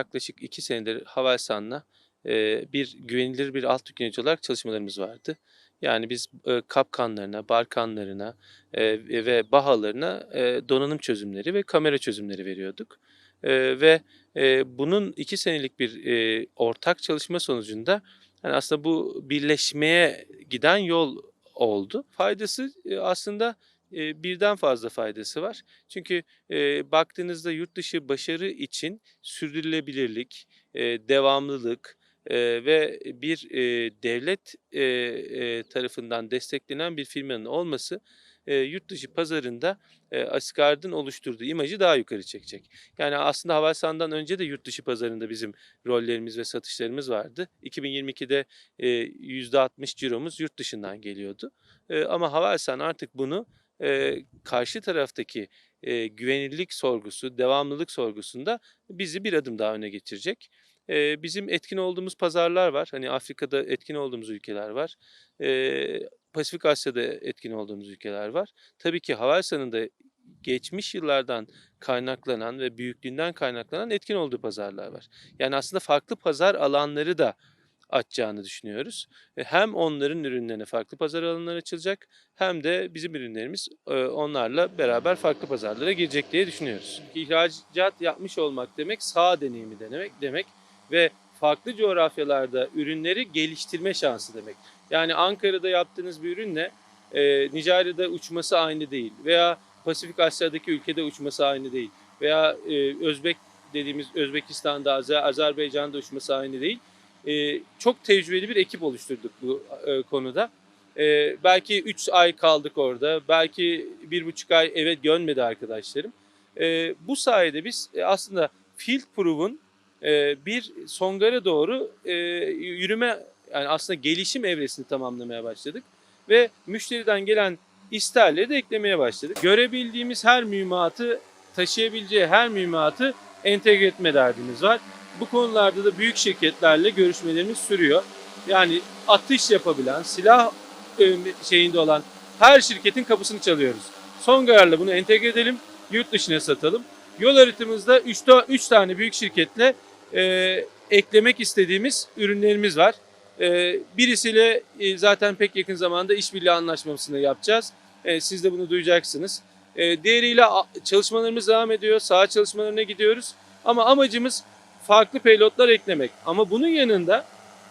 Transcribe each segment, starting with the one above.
Yaklaşık 2 senedir Havelsan'la bir güvenilir bir alt tüketici olarak çalışmalarımız vardı. Yani biz kapkanlarına, barkanlarına ve bahalarına donanım çözümleri ve kamera çözümleri veriyorduk. Ve bunun 2 senelik bir ortak çalışma sonucunda yani aslında bu birleşmeye giden yol oldu. Faydası aslında birden fazla faydası var. Çünkü baktığınızda yurt dışı başarı için sürdürülebilirlik, devamlılık ve bir devlet tarafından desteklenen bir firmanın olması yurt dışı pazarında eee, Asgard'ın oluşturduğu imajı daha yukarı çekecek. Yani aslında Havelsan'dan önce de yurt dışı pazarında bizim rollerimiz ve satışlarımız vardı. 2022'de eee, %60 ciromuz yurt dışından geliyordu. Ama Havelsan artık bunu eee, karşı taraftaki eee, güvenilirlik sorgusu, devamlılık sorgusunda bizi bir adım daha öne geçirecek. Eee, bizim etkin olduğumuz pazarlar var. Hani Afrika'da etkin olduğumuz ülkeler var. Eee, Pasifik Asya'da etkin olduğumuz ülkeler var. Tabii ki Havelsan'ın da geçmiş yıllardan kaynaklanan ve büyüklüğünden kaynaklanan etkin olduğu pazarlar var. Yani aslında farklı pazar alanları da açacağını düşünüyoruz. E, Hem onların ürünlerine farklı pazar alanları açılacak hem de bizim ürünlerimiz e, onlarla beraber farklı pazarlara girecek diye düşünüyoruz. İhracat yapmış olmak demek sağ deneyimi demek demek ve farklı coğrafyalarda ürünleri geliştirme şansı demek. Yani Ankara'da yaptığınız bir ürünle e, Nijerya'da uçması aynı değil veya Pasifik Asya'daki ülkede uçması aynı değil veya e, Özbek dediğimiz Özbekistan'da, Azer- Azerbaycan'da uçması aynı değil. E, çok tecrübeli bir ekip oluşturduk bu e, konuda. E, belki 3 ay kaldık orada, belki 1,5 ay eve dönmedi arkadaşlarım. E, bu sayede biz e, aslında Field Proof'un e, bir Songar'a doğru e, yürüme, yani aslında gelişim evresini tamamlamaya başladık. Ve müşteriden gelen isterleri de eklemeye başladık. Görebildiğimiz her mühimmatı, taşıyabileceği her mühimmatı entegre etme derdimiz var. Bu konularda da büyük şirketlerle görüşmelerimiz sürüyor. Yani atış yapabilen, silah e, şeyinde olan her şirketin kapısını çalıyoruz. Son kararla bunu entegre edelim, yurt dışına satalım. Yol haritamızda 3 tane büyük şirketle e, eklemek istediğimiz ürünlerimiz var. E, birisiyle e, zaten pek yakın zamanda işbirliği anlaşmasını yapacağız. E, siz de bunu duyacaksınız. E, diğeriyle çalışmalarımız devam ediyor. Saha çalışmalarına gidiyoruz. Ama amacımız farklı payloadlar eklemek. Ama bunun yanında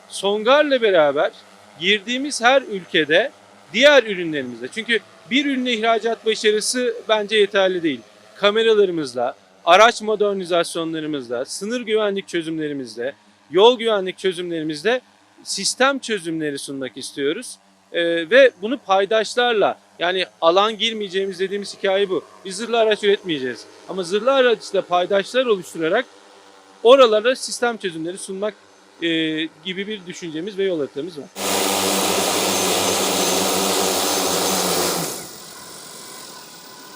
Songar'la beraber girdiğimiz her ülkede diğer ürünlerimizle. Çünkü bir ürüne ihracat başarısı bence yeterli değil. Kameralarımızla, araç modernizasyonlarımızla, sınır güvenlik çözümlerimizle, yol güvenlik çözümlerimizle sistem çözümleri sunmak istiyoruz. Ee, ve bunu paydaşlarla yani alan girmeyeceğimiz dediğimiz hikaye bu. Biz zırhlı araç üretmeyeceğiz. Ama zırhlı araçla paydaşlar oluşturarak oralara sistem çözümleri sunmak e, gibi bir düşüncemiz ve yol haritamız var.